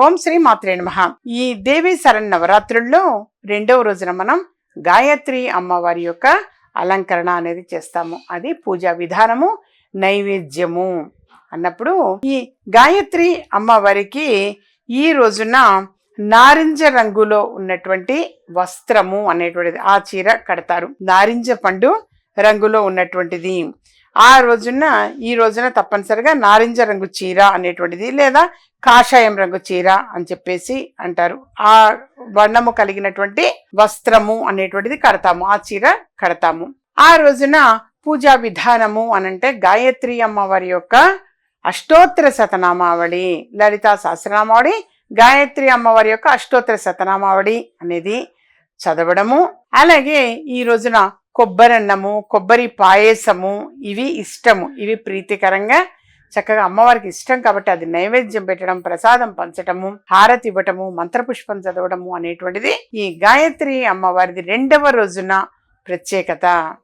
ఓం శ్రీ మాత్రే నమ. ఈ దేవి శరణ్ నవరాత్రుల్లో రెండవ రోజున మనం గాయత్రి అమ్మవారి యొక్క అలంకరణ అనేది చేస్తాము. అది పూజా విధానము నైవేద్యము అన్నప్పుడు ఈ గాయత్రి అమ్మవారికి ఈ రోజున నారింజ రంగులో ఉన్నటువంటి వస్త్రము అనేటువంటిది ఆ చీర కడతారు. నారింజ పండు రంగులో ఉన్నటువంటిది. ఆ రోజున ఈ రోజున తప్పనిసరిగా నారింజ రంగు చీర అనేటువంటిది లేదా కాషాయం రంగు చీర అని చెప్పేసి అంటారు. ఆ వర్ణము కలిగినటువంటి వస్త్రము అనేటువంటిది కడతాము. ఆ చీర కడతాము. ఆ రోజున పూజా విధానము అనంటే గాయత్రి అమ్మవారి యొక్క అష్టోత్తర శతనామావళి లలితా సహస్రనామావళి గాయత్రి అమ్మవారి యొక్క అష్టోత్తర శతనామావళి అనేది చదవడము. అలాగే ఈ రోజున కొబ్బరన్నము కొబ్బరి పాయసము ఇవి ఇష్టము. ఇవి ప్రీతికరంగా చక్కగా అమ్మవారికి ఇష్టం కాబట్టి అది నైవేద్యం పెట్టడం ప్రసాదం పంచటము హారతి ఇవ్వటము మంత్రపుష్పం చదవడము అనేటువంటిది ఈ గాయత్రి అమ్మవారిది రెండవ రోజున ప్రత్యేకత.